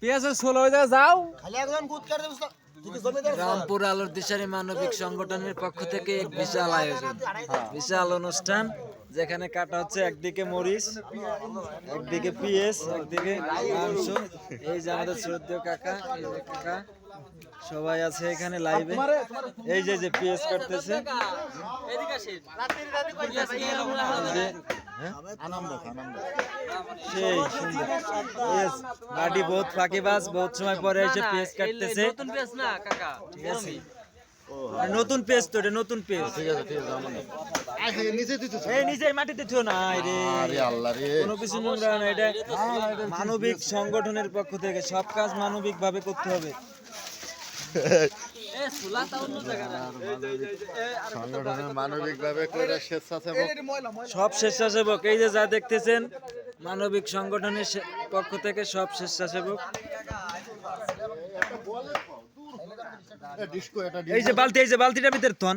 পেঁয়াজের ষোলো হয়ে যাও। খালি একজন কাটে দেবো রামপুর আলোর দিশারি মানবিক সংগঠনের পক্ষ থেকে এক বিশাল আয়োজন। বিশাল অনুষ্ঠান যেখানে কাটা হচ্ছে একদিকে মরিচ একদিকে পিএস একদিকে মাংস। এই যে আমাদের শ্রদ্ধেয় কাকা এই যে কাকা সবাই আছে এখানে লাইভে এই যে যে পিএস কাটতেছে। এই যে, হ্যাঁ? সেই মাটি বহুত ফাঁকিবাজ বহুত সময় পরে এসে পেজ কাটতেছে। নতুন পেঁয়াজ না কাকা ঠিক আছে। নতুন পেজ তো এটা নতুন পেজ ঠিক আছে এই নিচে মাটিতে থো না রে। কোনো কিছু নোংরা না এটা মানবিক সংগঠনের পক্ষ থেকে সব কাজ মানবিক ভাবে করতে হবে। মানবিক ভাবে করে স্বেচ্ছাসেবক। সব স্বেচ্ছাসেবক এই যে যা দেখতেছেন মানবিক সংগঠনের পক্ষ থেকে সব স্বেচ্ছাসেবক। এই যে বালতি এই যে বালতিটা ভিতরে থন